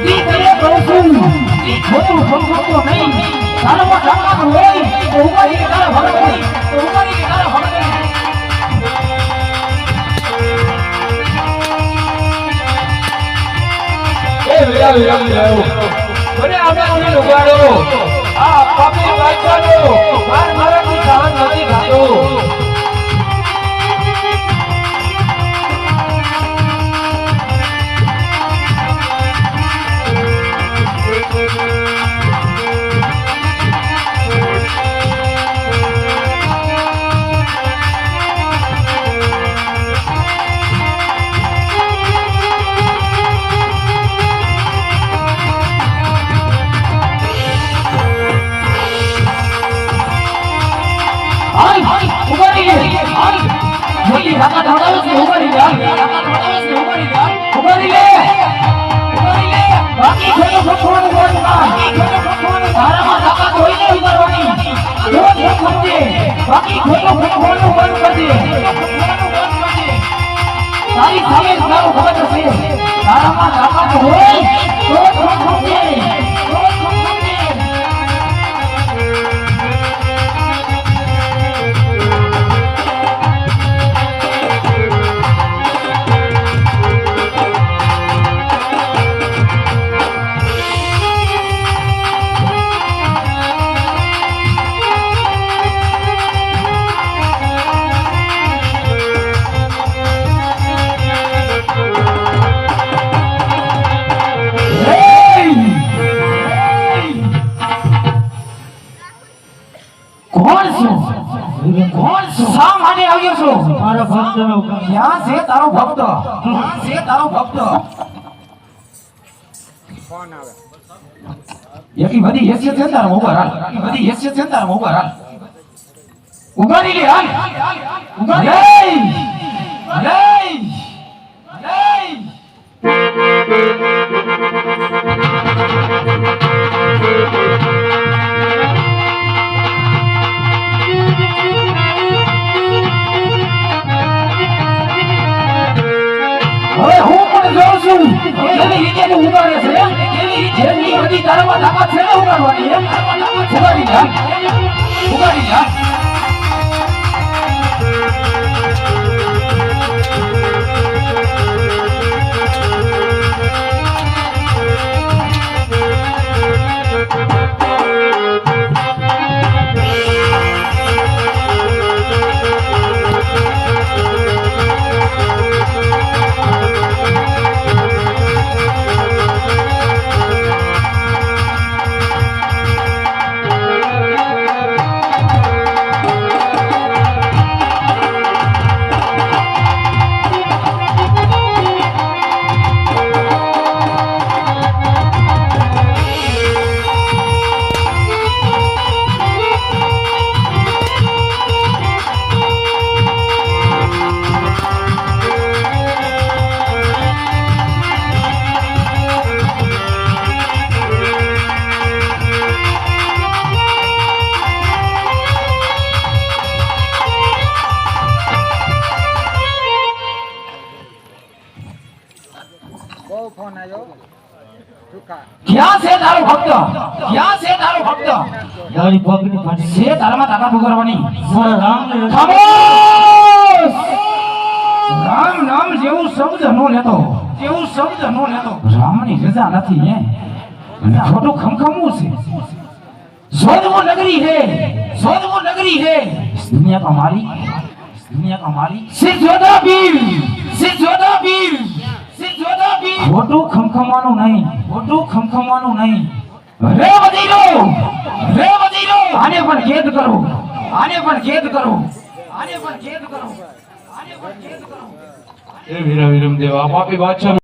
તને કહું છું ખોટું સમજતો નહીં. તારામાં તાકાત હોય તો ઉપાડી તારા હોય તો ઉપાડી તારા. એ વીરા વીરા વીરા મને આપણે ઉગાડો આ પાપી વાંચવાનો માર મારાથી સહન નથી થતો. હાલ ઉપાડી લે હાલ મોટી તાકાત હટાવે છે ઉપાડી લે છે ઉપાડી લે હાલ લે બાકી ખોટું ફટવાનું બાકી તારામાં તાકાત હોય ને ઉપાડવાની રોજ એક બાકી ખોટું ફટવાનું બંધ કરી દે તારી સામે તારું ભગત હશે તારામાં કોણ છું? કોણ છું? શા માટે આવ્યો છું? મારો ભક્ત નો. ક્યાં છે તારો ભક્ત? ક્યાં છે તારો ભક્ત? એટલી બધી હેસિયત છે તારા ઊભા હાલ બધી હેસિયત છે તારા ઊભા હાલ ઉગાડી લે હાલ. ઉગાડી લે. લે હવે તારામાં તાકાત છે ને ઉગાડવાની એમ ઉગાડી જા. ઉગાડી જા. રજા નથી હે. ખોટું ખમખમું છે. શોધવો નગરી હે. શોધવો નગરી હે. દુનિયા કમારી માલિક દુનિયા કા માલિક સિર્ફ જોધા ભીમ ખમખમવાનું નહીં ખોટું ખમખમવાનું નહીં. રે વજીરો રે વજીરો આને પણ કેદ કરો, આને પણ કેદ કરો, આને પણ કેદ કરો, આને પણ કેદ કરો. એ વીરા વિરમ દેવ આ પાપી બાદશાહ